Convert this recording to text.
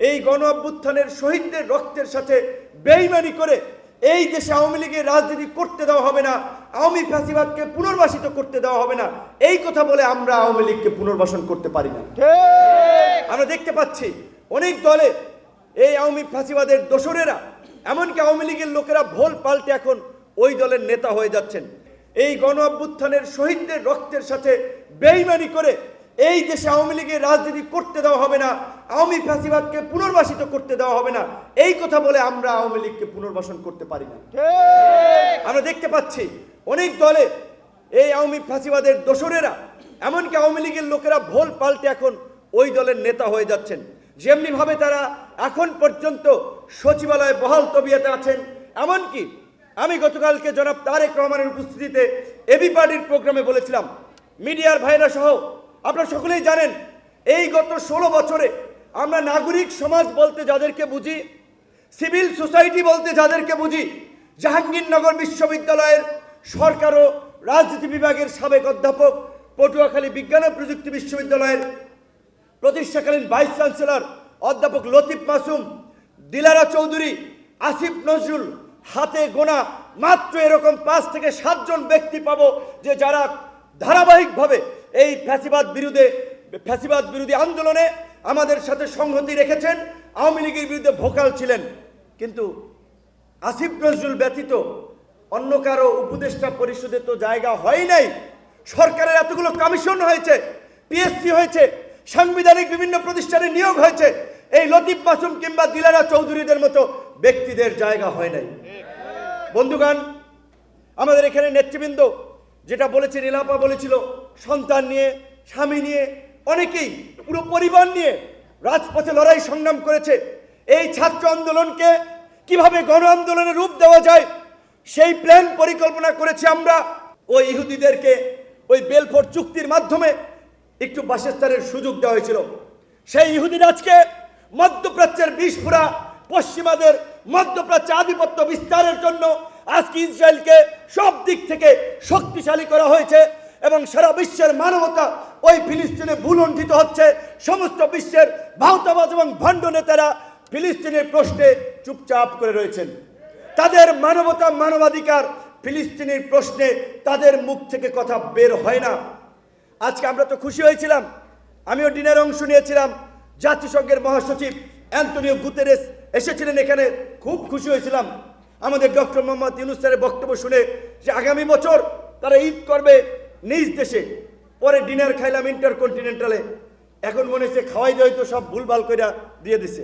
এই গণ অভ্যুত্থানের শহীদদের রক্তের সাথে বেইমানি করে এই দেশে আওয়ামী লীগের রাজনীতি করতে দেওয়া হবে না আওয়ামী ফ্যাসিবাদকে পুনর্বাসিত করতে দেওয়া হবে না এই কথা বলে আমরা আওয়ামী লীগকে পুনর্বাসন করতে পারি না। আমরা দেখতে পাচ্ছি অনেক দলে এই আওয়ামী ফাঁসিবাদের দোসরেরা এমনকি আওয়ামী লীগের লোকেরা ভোল পাল্টে এখন ওই দলের নেতা হয়ে যাচ্ছেন। এই গণ অভ্যুত্থানের শহীদদের রক্তের সাথে বেইমানি করে এই দেশে আওয়ামী লীগের রাজনীতি করতে দেওয়া হবে না আওয়ামী ফ্যাসিবাদকে পুনর্বাসিত করতে দেওয়া হবে না এই কথা বলে আমরা আওয়ামী লীগকে পুনর্বাসন করতে পারি না। আমরা দেখতে পাচ্ছি অনেক দলে এই আওয়ামী ফাঁসিবাদের দোসরেরা এমনকি আওয়ামী লীগের লোকেরা ভোল পাল্টে এখন ওই দলের নেতা হয়ে যাচ্ছেন। যেমনিভাবে তারা এখন পর্যন্ত সচিবালয়ে বহাল তবিয়াতে আছেন এমনকি আমি গতকালকে জনাব তারেক রহমানের উপস্থিতিতে এবি পার্টির প্রোগ্রামে বলেছিলাম মিডিয়ার ভাইরা সহ আপনারা সকলেই জানেন, এই গত ষোলো বছরে আমরা নাগরিক সমাজ বলতে যাদেরকে বুঝি, সিভিল সোসাইটি বলতে যাদেরকে বুঝি, জাহাঙ্গীরনগর বিশ্ববিদ্যালয়ের সরকার ও রাজনীতি বিভাগের সাবেক অধ্যাপক পটুয়াখালী বিজ্ঞান ও প্রযুক্তি বিশ্ববিদ্যালয়ের প্রতিষ্ঠাকালীন ভাইস চ্যান্সেলর অধ্যাপক লতিফ মাসুম, দিলারা চৌধুরী, আসিফ নজরুল, হাতে গোনা মাত্র এরকম পাঁচ থেকে সাতজন ব্যক্তি পাবো যে যারা ধারাবাহিকভাবে এই ফ্যাসিবাদ বিরুদ্ধে, ফ্যাসিবাদ বিরোধী আন্দোলনে আমাদের সাথে সংহতি রেখেছেন। আওয়ামী লীগের বিরুদ্ধে ভোকাল ছিলেন। কিন্তু আসিফ নজরুল ব্যতীত অন্য কারও উপদেষ্টা পরিষদে তো জায়গা হয় নাই। সরকারের এতগুলো কমিশন হয়েছে পিএসসি হয়েছে, সাংবিধানিক বিভিন্ন প্রতিষ্ঠানে নিয়োগ হয়েছে। এই লতিফ মাসুম কিংবা দিলারা চৌধুরীদের মতো ব্যক্তিদের জায়গা হয় নাই। বন্ধুগণ, আমাদের এখানে নেতৃবৃন্দ যেটা বলেছে নীলাপা বলেছিল, সন্তান নিয়ে, স্বামী নিয়ে, অনেকেই, পুরো পরিবার নিয়ে রাজপথে লড়াই সংগ্রাম করেছে। এই ছাত্র আন্দোলনকে কীভাবে গণ আন্দোলনের রূপ দেওয়া যায়, সেই প্ল্যান পরিকল্পনা করেছি আমরা। ওই ইহুদিদেরকে ওই বেলফোর চুক্তির মাধ্যমে একটু বাসস্থানের সুযোগ দেওয়া হয়েছিল। সেই ইহুদিরা আজকে মধ্যপ্রাচ্যের বিস্ফোরা পশ্চিমাদের মধ্যপ্রাচ্যে আধিপত্য বিস্তারের জন্য আজকে ইসরায়েলকে সব দিক থেকে শক্তিশালী করা হয়েছে এবং সারা বিশ্বের মানবতা ওই ফিলিস্তিনে ভুলণ্ঠিত হচ্ছে। সমস্ত বিশ্বের ভাওতাবাজ এবং ভণ্ড নেতারা ফিলিস্তিনের প্রশ্নে চুপচাপ করে রয়েছেন। তাদের মানবতা, মানবাধিকার ফিলিস্তিনের প্রশ্নে তাদের মুখ থেকে কথা বের হয় না। আজকে আমরা তো খুশি হয়েছিলাম। আমিও ডিনার অংশ নিয়েছিলাম। জাতিসংঘের মহাসচিব অ্যান্টনিও গুতেরেস এসেছিলেন এখানে। খুব খুশি হয়েছিলাম। আমাদের ডক্টর মোহাম্মদ ইউনুস স্যারের বক্তব্য শুনে যে আগামী বছর তারা ঈদ করবে নিজ দেশে, পরে ডিনার খাইলাম ইন্টারকন্টিনেন্টালে। এখন মনে হচ্ছে খাওয়াই দিয়ে তো সব ভুলভাল কইরা দিয়ে দিছে।